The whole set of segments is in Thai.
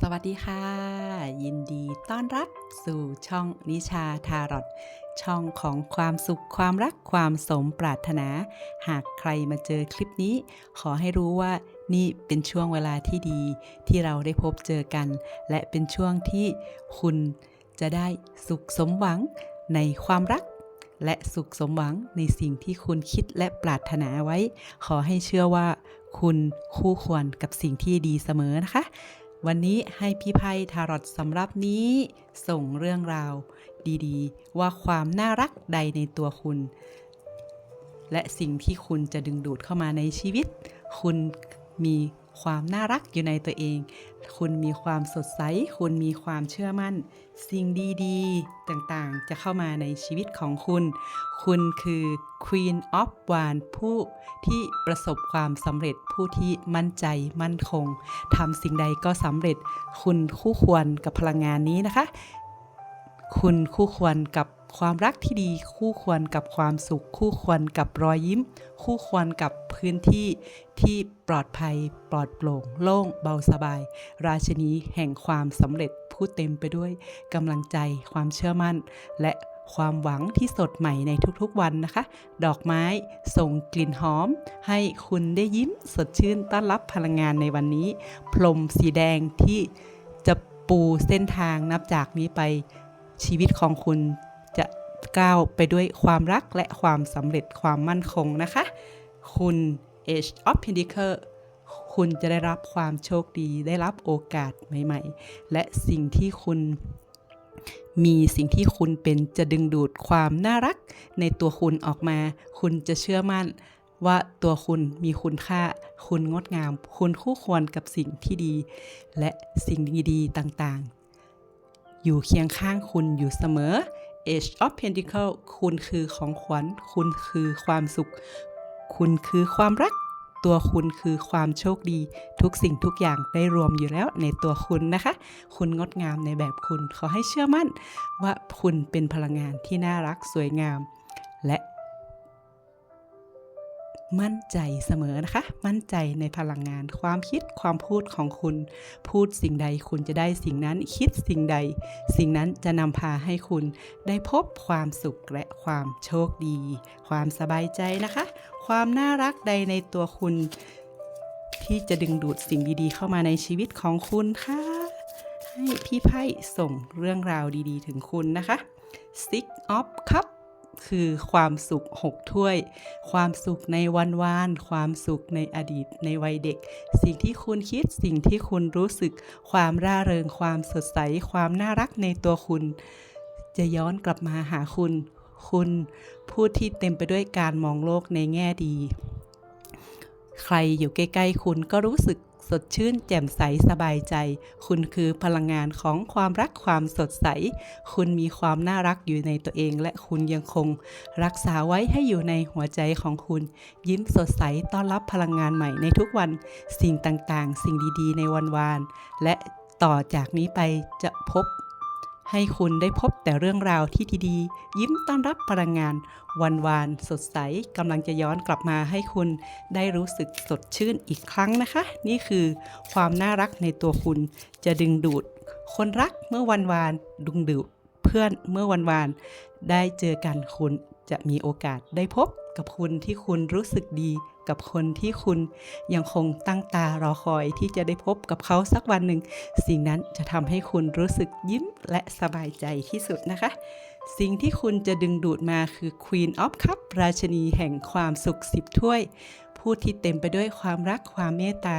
สวัสดีค่ะ ยินดีต้อนรับสู่ช่องนิชาทารอตช่องของความสุขความรักความสมปรารถนา หากใครมาเจอคลิปนี้ ขอให้รู้ว่านี่เป็นช่วงเวลาที่ดี ที่เราได้พบเจอกัน และเป็นช่วงที่คุณจะได้สุขสมหวังในความรัก และสุขสมหวังในสิ่งที่คุณคิดและปรารถนาไว้ ขอให้เชื่อว่า คุณคู่ควรกับสิ่งที่ดีเสมอนะคะ วันนี้ให้พี่ไพ่ทารอตสำหรับนี้ ส่งเรื่องราว ดีๆ ว่าความน่ารักใดในตัวคุณ และสิ่งที่คุณจะดึงดูดเข้ามาในชีวิต คุณมี ความน่ารักอยู่ในตัวเอง คุณมีความสดใส คุณมีความเชื่อมั่น สิ่งดีๆ ต่างๆ จะเข้ามาในชีวิตของคุณ คุณคือ Queen of w a n ผู้ที่ประสบความสำเร็จผู้ที่มั่นใจมั่นคงทำสิ่งใดก็สำเร็จ คุณคู่ควรกับพลังงานนี้นะคะ คุณคู่ควรกับความรักที่ดีคู่ควรกับความสุข คู่ควรกับรอยยิ้ม คู่ควรกับพื้นที่ที่ปลอดภัย ปลอดโปร่ง โล่งเบาสบาย ราชนีแห่งความสำเร็จผู้เต็มไปด้วยกำลังใจความเชื่อมั่น และความหวังที่สดใหม่ในทุกๆวันนะคะ ดอกไม้ส่งกลิ่นหอม ให้คุณได้ยิ้มสดชื่นต้อนรับพลังงานในวันนี้ พรมสีแดงที่จะปูเส้นทางนับจากนี้ไปชีวิตของคุณ ก้าวไปด้วยความรักและความสำเร็จความมั่นคงนะคะ คุณ Age of Pentacle คุณจะได้รับความโชคดีได้รับโอกาสใหม่ ๆ และสิ่งที่คุณมีสิ่งที่คุณเป็นจะดึงดูดความน่ารักในตัวคุณออกมา คุณจะเชื่อมั่นว่าตัวคุณมีคุณค่า คุณงดงาม คุณคู่ควรกับสิ่งที่ดี และสิ่งดีๆ ต่างๆ อยู่เคียงข้างคุณอยู่เสมอ Age of Pentacle คุณคือของขวัญ คุณคือความสุข คุณคือความรัก ตัวคุณคือความโชคดี ทุกสิ่งทุกอย่างได้รวมอยู่แล้วในตัวคุณนะคะ คุณงดงามในแบบคุณ ขอให้เชื่อมั่น ว่าคุณเป็นพลังงานที่น่ารักสวยงาม และ มั่นใจเสมอนะคะ มั่นใจในพลังงาน ความคิดความพูดของคุณ พูดสิ่งใดคุณจะได้สิ่งนั้นคิดสิ่งใด สิ่งนั้นจะนำพาให้คุณได้พบความสุขและความโชคดี ความสบายใจนะคะ ความน่ารักใดในตัวคุณ ที่จะดึงดูดสิ่งดีๆ เข้ามาในชีวิตของคุณค่ะ ให้พี่ไพ่ส่งเรื่องราวดีๆ ถึงคุณนะคะ Six of Cup คือความสุขหกถ้วย ความสุขในวันวาน ความสุขในอดีตในวัยเด็ก สิ่งที่คุณคิดสิ่งที่คุณรู้สึก ความร่าเริง ความสดใส ความน่ารักในตัวคุณ จะย้อนกลับมาหาคุณ คุณผู้ที่เต็มไปด้วยการมองโลกในแง่ดี ใครอยู่ใกล้ ๆ คุณก็รู้สึก สดชื่นแจ่มใสสบายใจ คุณคือพลังงานของความรักความสดใส คุณมีความน่ารักอยู่ในตัวเอง และคุณยังคง รักษาไว้ให้อยู่ในหัวใจของคุณ ยิ้มสดใสต้อนรับพลังงานใหม่ในทุกวัน สิ่งต่างๆ สิ่งดีๆ ในวันวาน และต่อจากนี้ไปจะพบ ให้คุณได้พบแต่เรื่องราวที่ดีๆ ยิ้มต้อนรับพลังงาน วันวานสดใสกำลังจะย้อนกลับมาให้คุณได้รู้สึกสดชื่นอีกครั้งนะคะ นี่คือความน่ารักในตัวคุณ จะดึงดูด คนรักเมื่อวันวานดึงดูดเพื่อนเมื่อวันวานได้เจอกันคุณ จะมีโอกาสได้พบกับคุณที่คุณรู้สึกดี กับคนที่คุณยังคงตั้งตารอคอยที่จะได้พบกับเขาสักวันหนึ่ง สิ่งนั้นจะทำให้คุณรู้สึกยิ้มและสบายใจที่สุดนะคะ สิ่งที่คุณจะดึงดูดมาคือ Queen of Cup ราชนีแห่งความสุขสิบถ้วยผู้ที่เต็มไปด้วยความรักความเมตตา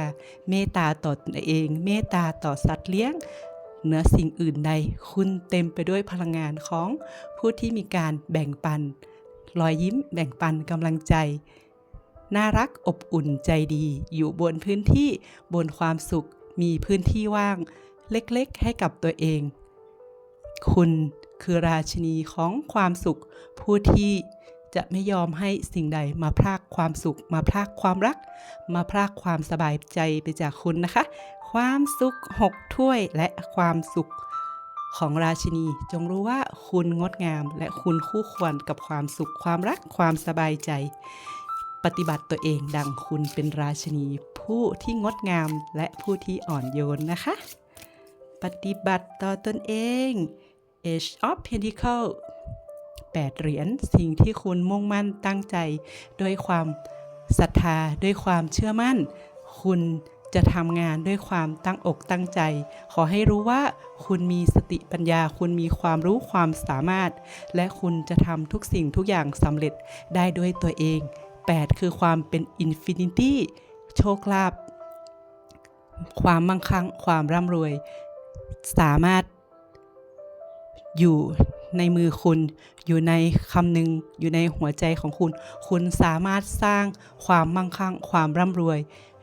เมตตาต่อตนเอง เมตตาต่อสัตว์เลี้ยง เหนือสิ่งอื่นใด คุณเต็มไปด้วยพลังงานของผู้ที่มีการแบ่งปัน รอยยิ้มแบ่งปันกำลังใจ น่ารักอบอุ่นใจดี อยู่บนพื้นที่บนความสุข มีพื้นที่ว่างเล็กๆ ให้กับตัวเอง คุณคือราชินีของความสุข ผู้ที่จะไม่ยอมให้สิ่งใดมาพรากความสุข มาพรากความรัก มาพรากความสบายใจไปจากคุณนะคะ ความสุขหกถ้วยและความสุข ของราชินี จงรู้ว่าคุณงดงาม และคุณคู่ควรกับความสุขความรักความสบายใจ ปฏิบัติตัวเองดังคุณเป็นราชินี ผู้ที่งดงามและผู้ที่อ่อนโยนนะคะ ปฏิบัติต่อตนเอง Age of Pentacle 8เหรียญสิ่งที่คุณมุ่งมั่นตั้งใจ ด้วยความศรัทธาด้วยความเชื่อมั่น คุณ จะทำงานด้วยความตั้งอกตั้งใจ ขอให้รู้ว่าคุณมีสติปัญญา คุณมีความรู้ความสามารถ และคุณจะทำทุกสิ่งทุกอย่างสำเร็จได้ด้วยตัวเอง 8 คือความเป็นอินฟินิตี้โชคลาภความมั่งคั่งความร่ำรวย สามารถอยู่ในมือคุณอยู่ในคำหนึ่งอยู่ในหัวใจของคุณ คุณสามารถสร้างความมั่งคั่งความร่ำรวย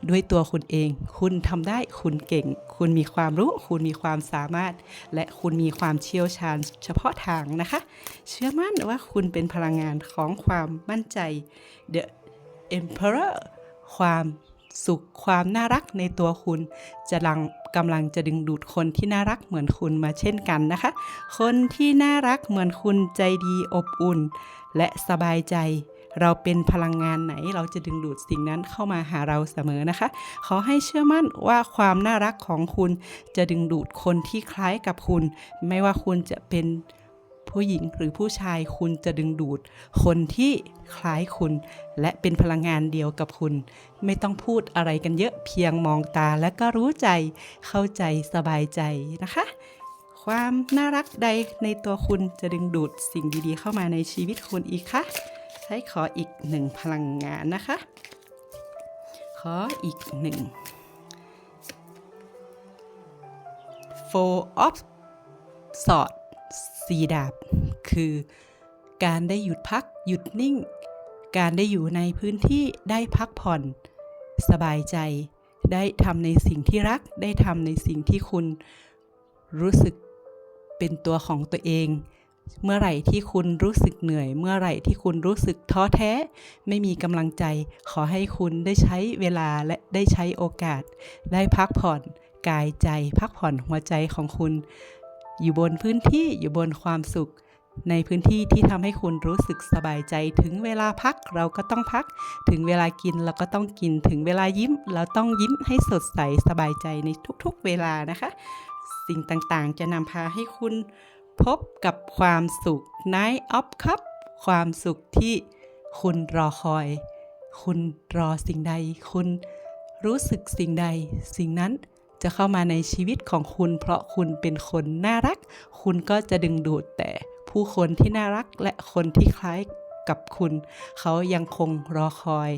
ด้วยตัวคุณเอง คุณทำได้คุณเก่ง คุณมีความรู้ คุณมีความสามารถ และคุณมีความเชี่ยวชาญเฉพาะทางนะคะ เชื่อมั่นว่าคุณเป็นพลังงานของความมั่นใจ The Emperor ความสุขความน่ารักในตัวคุณ จะลังกำลังจะดึงดูดคนที่น่ารักเหมือนคุณมาเช่นกันนะคะ คนที่น่ารักเหมือนคุณใจดีอบอุ่น และสบายใจ เราเป็นพลังงานไหน เราจะดึงดูดสิ่งนั้นเข้ามาหาเราเสมอนะคะ ขอให้เชื่อมั่นว่าความน่ารักของคุณจะดึงดูดคนที่คล้ายกับคุณ ไม่ว่าคุณจะเป็นผู้หญิงหรือผู้ชายคุณจะดึงดูด คนที่คล้ายคุณ และเป็นพลังงานเดียวกับคุณ ไม่ต้องพูดอะไรกันเยอะเพียงมองตาและก็รู้ใจเข้าใจสบายใจนะคะ ความน่ารักใดในตัวคุณจะดึงดูดสิ่งดีๆ เข้ามาในชีวิตคุณอีกคะ ใช้ขออีกหนึ่งพลังงานนะคะ ขออีกหนึ่ง Four of Swords สีดาบ คือการได้หยุดพักหยุดนิ่ง การได้อยู่ในพื้นที่ได้พักผ่อน สบายใจ ได้ทำในสิ่งที่รัก ได้ทำในสิ่งที่คุณรู้สึกเป็นตัวของตัวเอง เมื่อไหร่ที่คุณรู้สึกเหนื่อย เมื่อไหร่ที่คุณรู้สึกท้อแท้ ไม่มีกำลังใจ ขอให้คุณได้ใช้เวลาและได้ใช้โอกาส ได้พักผ่อนกายใจ พักผ่อนหัวใจของคุณ อยู่บนพื้นที่อยู่บนความสุข ในพื้นที่ที่ทำให้คุณรู้สึกสบายใจ ถึงเวลาพักเราก็ต้องพัก ถึงเวลากินเราก็ต้องกิน ถึงเวลายิ้ม เราต้องยิ้มให้สดใสสบายใจในทุกๆ เวลานะคะ สิ่งต่างๆ จะนำพาให้คุณ พบกับความสุข Night of Cup ความสุขที่คุณรอคอย คุณรอสิ่งใด คุณรู้สึกสิ่งใด สิ่งนั้นจะเข้ามาในชีวิตของคุณ เพราะคุณเป็นคนน่ารัก คุณก็จะดึงดูดแต่ผู้คนที่น่ารักและคนที่คล้ายกับคุณ เขายังคงรอคอย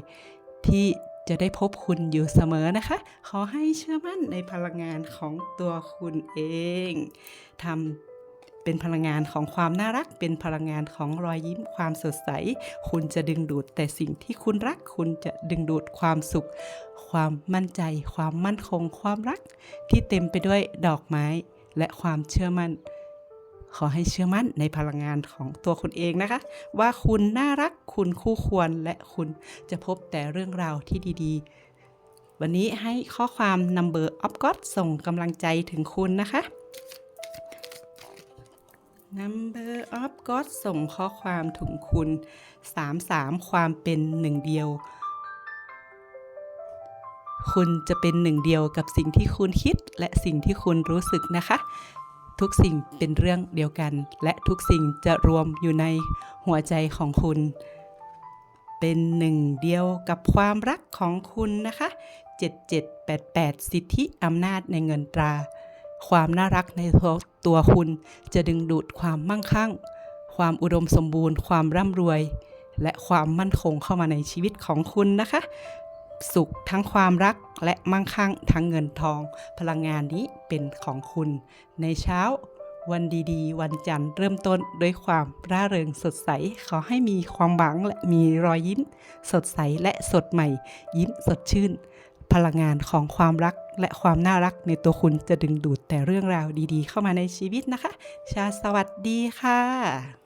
ที่จะได้พบคุณอยู่เสมอนะคะ ขอให้เชื่อมั่นในพลังงานของตัวคุณเองทำ เป็นพลังงานของความน่ารัก เป็นพลังงานของรอยยิ้มความสดใส คุณจะดึงดูดแต่สิ่งที่คุณรัก คุณจะดึงดูดความสุข ความมั่นใจ ความมั่นคง ความรัก ที่เต็มไปด้วยดอกไม้ และความเชื่อมั่น ขอให้เชื่อมั่นในพลังงานของตัวคุณเองนะคะ ว่าคุณน่ารัก คุณคู่ควร และคุณจะพบแต่เรื่องราวที่ดีๆ วันนี้ให้ข้อความ Number of God ส่งกำลังใจถึงคุณนะคะ Number of God ส่งข้อความถึงคุณ 33 ความเป็นหนึ่งเดียว คุณจะเป็นหนึ่งเดียวกับสิ่งที่คุณคิดและสิ่งที่คุณรู้สึกนะคะ ทุกสิ่งเป็นเรื่องเดียวกัน และทุกสิ่งจะรวมอยู่ในหัวใจของคุณ เป็นหนึ่งเดียวกับความรักของคุณนะคะ 7788 สิทธิอำนาจในเงินตรา ความน่ารักในตัวคุณจะดึงดูดความมั่งคั่ง ความอุดมสมบูรณ์ ความร่ำรวย และความมั่นคงเข้ามาในชีวิตของคุณนะคะ สุขทั้งความรักและมั่งคั่งทั้งเงินทอง พลังงานนี้เป็นของคุณ ในเช้าวันดีๆ วันจันทร์เริ่มต้นด้วยความร่าเริงสดใส ขอให้มีความหวังและมีรอยยิ้ม สดใสและสดใหม่ ยิ้มสดชื่น พลังงานของความรักและความน่ารักในตัวคุณจะดึงดูดแต่เรื่องราวดีๆ เข้ามาในชีวิตนะคะ ชาสวัสดีค่ะ